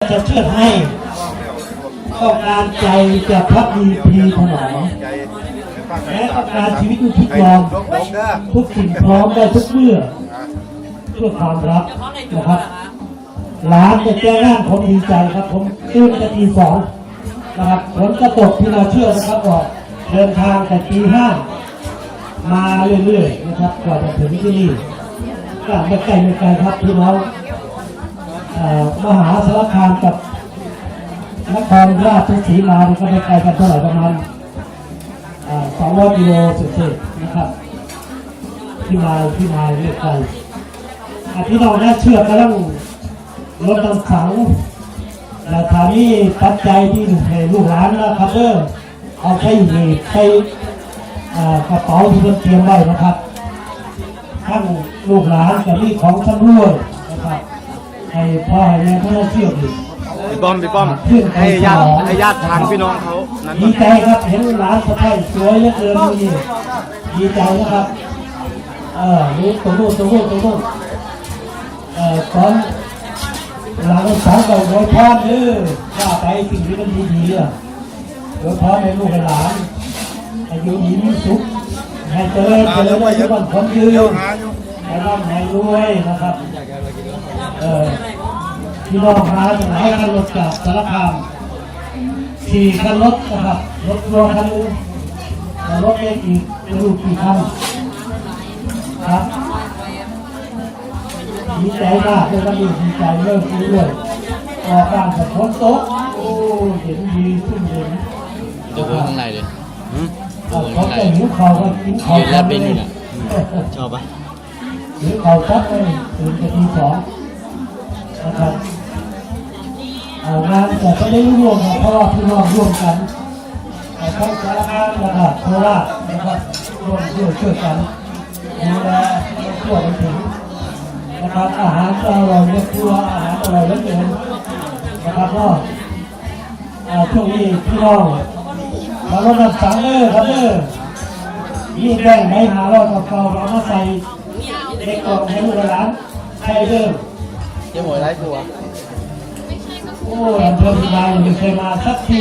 จะเชิดให้ต้องการใจจะพักดีพีถนอมและต้องการชีวิตอุทิศยอมทุกสิ่งพร้อมได้ทุกเมื่อเพื่อความรักนะครับหลานจะแจ้งงานผมดีใจครับ ผมตื่นแต่ตีสองนะครับฝนจะตกที่เราเชื่อนะครับว่าเดินทางแต่ตีห้ามาเรื่อยๆนะครับกว่าจะถึงที่นี่ก็ไม่ไกลไม่ไกลครับพี่น้อง มหาสารคามกับนครราชสีมาก็ไม่ไกลกันเท่าไหร่ประมาณสองร้อยกิโลเศษๆนะครับที่มาที่มาเรียกไปอะพี่น้องน่าเชื่อกำลังรถน้ำขังและถานี้ปัจจัยที่ให้ลูกหลานนะครับเด้อเอาใช้หนีบใช้อ่กระเป๋าที่เพิ่นเตรียมไว้นะครับทั้งลูกหลานกับนี่ของชำรวยนะครับ ให้พ่อให้แม่เขาน่าเชื่อดีพี่ป้อมพี่ป้อมให้ญาติให้ญาติทางพี่น้องเขานั้นดีใจครับเห็นหลานสะใภ้สวยเหลือเกินนี่ดีใจนะครับเออนี่ตรงนู้นตรงนู้นตรงนู้นเอ่อตอนหลังสองกับไว้พรเด้อว่าไปสิ่งที่มันดีๆอะไว้พรให้ลูกให้หลานให้อยู่ดีมีสุขให้เจริญเจริญในวันคนยืนหาอยู่ ให้ร่ำให้รวยนะครับเออพี่น้องมาจากไหนคันรถจากสารคามสี่คันรถนะครับรถรวมคันหนึงแต่รถเองอีกไม่รู้กี่คันครับดีใจมากเลยวันนี้ดีใจเริ่มรู้เลยออกบ้านกับฝนตกโอ้เห็นดีขึ้นเห็นจะพูดข้างในดิเอาเขาจะหิวเขาก็กินเขาเห็นแล้วเป็นอยู่น่ะชอบปะ หิวเขาซัดเลยตื่นจะทีสองนะครับเอางานแต่ก็ได้ร่วมกันเพราะว่าพี่น้องร่วมกันทั้งสารคามนะครับโคราชนะครับร่วมด้วยช่วยกันดูแลทั่วไปถึงนะครับอาหารอร่อยเลือกตัวอาหารอร่อยเลือเกินนะครับก็ช่วงนี้พี่น้องมาลดน้ำสังเด้อครับเด้อนี่แบ่งให้หาเร้อยกับเก่าเอามาใส่ เด็กกล่องให้ลูกหลานใช้เด้อเจ๊หมวยไร้ตัวโอ้ยอำเภอพิมายไม่เคยมาสักที